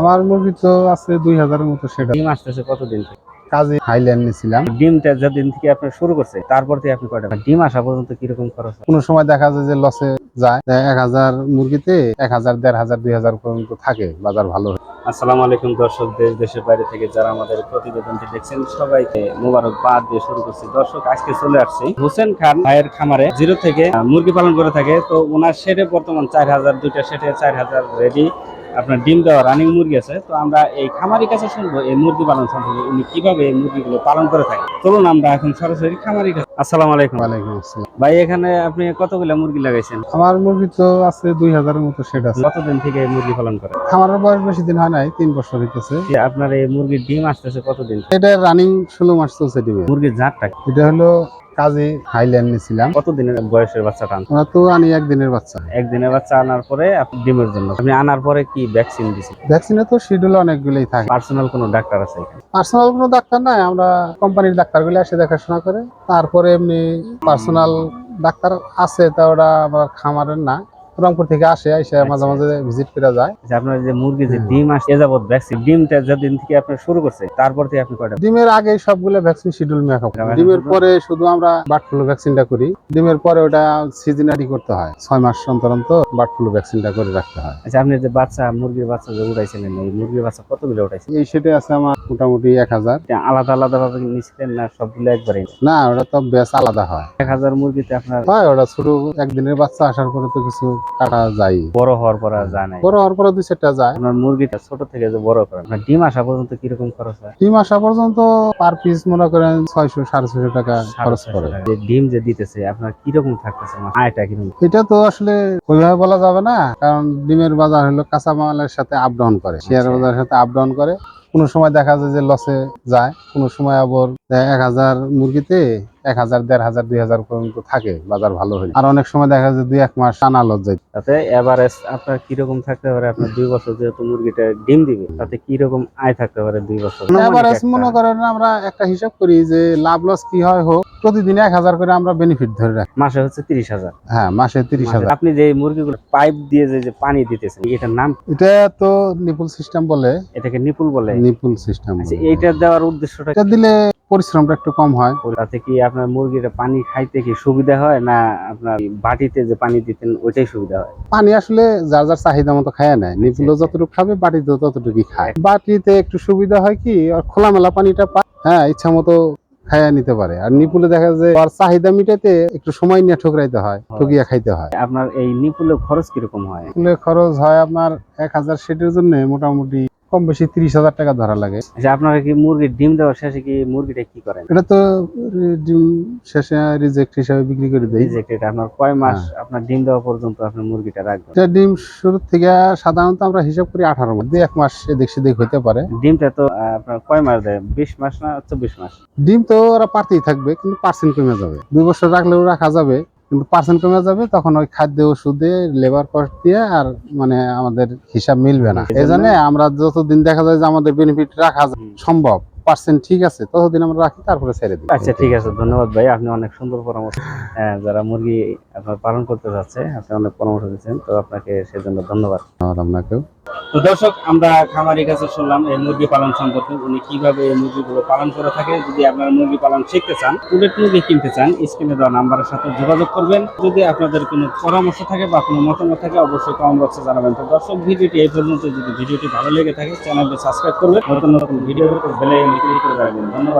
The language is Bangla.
আমার মুরগি তো আছে দুই হাজারের মতো সেটা। ডিম আসতেছে কতদিন থেকে? কাজে হাইল্যান্ড নিয়েছিলাম ডিমটা যেদিন থেকে আপনি শুরু করছে তারপর থেকে আপনি কয়টা ডিম আসা পর্যন্ত কীরকম খরচ? কোনো সময় দেখা যায় যে লসে যায়। এক হাজার মুরগিতে এক হাজার দেড় হাজার দুই হাজার পর্যন্ত থাকে বাজার ভালো আসসালামু আলাইকুম দর্শক দেশ দেশের বাইরে থেকে যারা আমাদের প্রতিবেদনটি দেখছেন সবাইকে মোবারকবাদ দিয়ে শুরু করছি। দর্শক আজকে চলে আসছি হোসেন খান ভাইয়ের খামারে জিরো থেকে মুরগি পালন করে থাকে। তো ওনার শেডে বর্তমান চার হাজার দুইটা শেডে চার হাজার রেডি আপনার ডিম দেওয়া রানিং মুরগি আছে তো আমরা এই খামারি কাছে শুনব এই মুরগি পালন সম্পর্কে উনি কীভাবে এই মুরগিগুলো পালন করে থাকে চলুন আমরা এখন সরাসরি খামারি কাছে আসসালামু আলাইকুম। ওয়ালাইকুম আসসালাম। ভাই এখানে আপনি কতগুলো মুরগি লাগাইছেন? আমার মুরগি তো আছে দুই হাজারের মতো সেটা আছে। কতদিন থেকে এই মুরগি পালন করে আমার বয়স বেশি দিন হয় নাই তিন বছর হইতেছে। আপনার এই মুরগির ডিম আসতেছে কতদিন? এটা রানিং ষোলো মাস চলছে ডিমে। মুরগির জাতটা এটা হলো কাজে হাইল্যান্ড নিয়েছিলাম কতদিনের বয়সের বাচ্চা টান? ওরা তো আনি একদিনের বাচ্চা। একদিনের বাচ্চা আনার পরে আপনি ডিমের জন্য। আপনি আনার পরে কি ভ্যাকসিন দিছি ভ্যাকসিনে তো শিডিউল অনেকগুলোই থাকে। পার্সোনাল কোনো ডাক্তার আছে এখানে? পার্সোনাল কোনো ডাক্তার নাই। আমরা কোম্পানির ডাক্তারগুলো এসে দেখাশোনা করে। তারপরে এমনি পার্সোনাল ডাক্তার আছে তা ওরা আমার খামারের না। রংপুর থেকে আসে এসে মাঝে মাঝে ভিজিট করে যায়। যে আপনার যে মুরগি যে ডিম আসে যাবত ভ্যাকসিন ডিমটা যেদিন থেকে আপনি শুরু করছে তারপর থেকে আপনি কয়টা? ডিমের আগে সবগুলো ভ্যাকসিন শিডিউল মেকআপ ডিমের পরে শুধু আমরা বার্ড ফ্লু ভ্যাকসিনটা করি। ডিমের পরে ওটা সিজনারি করতে হয়। ছয় মাস অন্তর অন্তর বার্ড ফ্লু ভ্যাকসিনটা করে রাখতে হয়। আচ্ছা আপনি যে বাচ্চা মুরগির বাচ্চা যে উঠাইছিলেন এই মুরগির বাচ্চা কতগুলো উঠাইছেন? এই সেটে আছে আমার মোটামুটি এক হাজার। আলাদা আলাদা ভাবে নিছিলেন না সবগুলো একবারে? না ওটা তো বেশ আলাদা হয়। এক হাজার মুরগিতে আপনার হয় ওটা শুরু একদিনের বাচ্চা আসার পরে তো কিছু কাটা যায়। বড় হওয়ার পর আর যায় নাই। বড় হওয়ার পরে দুই চারটা যায়। আপনার মুরগিটা ছোট থেকে যে বড় করেন আপনার ডিম আসা পর্যন্ত কীরকম খরচ হয়? ডিম আসা পর্যন্ত পার পিস মনে করেন ছয়শো সাড়ে ছয়শো টাকা। খরচ করে যে ডিম যে দিতেছে আপনার কীরকম থাকতেছে? মানে আয়টা কীরকম? এটা তো আসলে ওইভাবে বলা যাবে না কারণ ডিমের বাজার হলো কাঁচা মালের সাথে আপ ডাউন করে। শেয়ার আচ্ছা। বাজারের সাথে আপ ডাউন করে। কোনো সময় দেখা যায় যে লসে যায় কোনো সময় আবার এক হাজার মুরগিতে এক হাজার দেড় হাজার দুই হাজার পর্যন্ত থাকে বাজার ভালো হলে। আর অনেক সময় দেখা যায় দুই এক মাস টানা লজ যায়। তাতে এভারেজ আপনার কীরকম থাকতে পারে? আপনার দুই বছর যেহেতু মুরগিটা ডিম দিবে তাতে কীরকম আয় থাকতে পারে দুই বছর? এভারেজ মনে করেন আমরা একটা হিসাব করি যে লাভ লস কি হয় হোক প্রতিদিন এক হাজার করে আমরা বেনিফিট ধরে রাখি। মাসে হচ্ছে তিরিশ হাজার। হ্যাঁ মাসে তিরিশ হাজার। আপনি যে মুরগিগুলো পাইপ দিয়ে যে পানি দিতেছেন এটার নাম এটা তো নিপুল সিস্টেম বলে। এটাকে নিপুল বলে। নিপুল সিস্টেম আচ্ছা এইটা দেওয়ার উদ্দেশ্যটা এটা দিলে পরিশ্রমটা একটু কম হয়? তাতে কি আপনার মুরগিটা পানি খাইতে কি সুবিধা হয় না আপনার বাটিতে যে পানি দিতেন ওইটাই সুবিধা হয়? পানি আসলে যার যার চাহিদা মতো খায় নেয় নিপুলও যতটুকু খাবে বাটিতেও ততটুকুই খায়। বাটিতে একটু সুবিধা হয় কি আর খোলামেলা পানিটা পায়। হ্যাঁ ইচ্ছা মতো খাইয়া নিতে পারে। আর নিপুলে দেখা যায় আর চাহিদা মিটাতে একটু সময় নিয়ে ঠকরাইতে হয় ঠকিয়া খাইতে হয়। আপনার এই নিপুলে খরচ কীরকম হয়? নিপুলে খরচ হয় আপনার এক হাজার সেটের জন্য মোটামুটি কম বেশি তিরিশ হাজার টাকা ধরা লাগে। আচ্ছা আপনারা কি মুরগির ডিম দেওয়ার শেষে কি মুরগিটা কি করেন? এটা তো ডিম শেষে রিজেক্ট হিসাবে বিক্রি করে দেয় রিজেক্ট এটা আপনার কয় মাস হ্যাঁ। আপনার ডিম দেওয়া পর্যন্ত আপনি মুরগিটা রাখবেন? এটা ডিম শুরু থেকে সাধারণত আমরা হিসাব করি আঠারো মাস। এক মাস এদিক সেদিক হতে পারে। ডিমটা তো আপনার কয় মাস দেয়? বিশ মাস না চব্বিশ মাস? ডিম তো ওরা পারতেই থাকবে কিন্তু পার্সেন্ট কমে যাবে। দুই বছর রাখলেও রাখা যাবে। কিন্তু পার্সেন্ট কমে যাবে তখন ওই খাদ্য ওষুধে লেবার কস্ট দিয়ে আর মানে আমাদের হিসাব মিলবে না। এই জন্য আমরা যতদিন দেখা যায় যে আমাদের বেনিফিট রাখা সম্ভব পার্সেন্ট ঠিক আছে ততদিন আমরা রাখি তারপরে ছেড়ে দিই। আচ্ছা ঠিক আছে ধন্যবাদ ভাই আপনি অনেক সুন্দর পরামর্শ হ্যাঁ, যারা মুরগি আপনার পালন করতে যাচ্ছে আপনি অনেক পরামর্শ দিচ্ছেন তো আপনাকে সেজন্য ধন্যবাদ আপনাকেও। তো দর্শক, আমরা খামারের কাছে শুনলাম এই মুরগি পালন সম্পর্কে, উনি কীভাবে এই মুরগিগুলো পালন করে থাকে। যদি আপনারা মুরগি পালন শিখতে চান পুলেট মুরগি কিনতে চান, স্ক্রিনে দেওয়া নাম্বারের সাথে যোগাযোগ করবেন। যদি আপনাদের কোনো পরামর্শ থাকে বা কোনো মতামত থাকে, অবশ্যই কমেন্ট বক্সে জানাবেন। তো দর্শক, ভিডিওটি এই পর্যন্ত যদি ভিডিওটি ভালো লেগে থাকে, চ্যানেলটি সাবস্ক্রাইব করবেন। নতুন নতুন ভিডিও বেলে ক্লিক করে রাখবেন। ধন্যবাদ।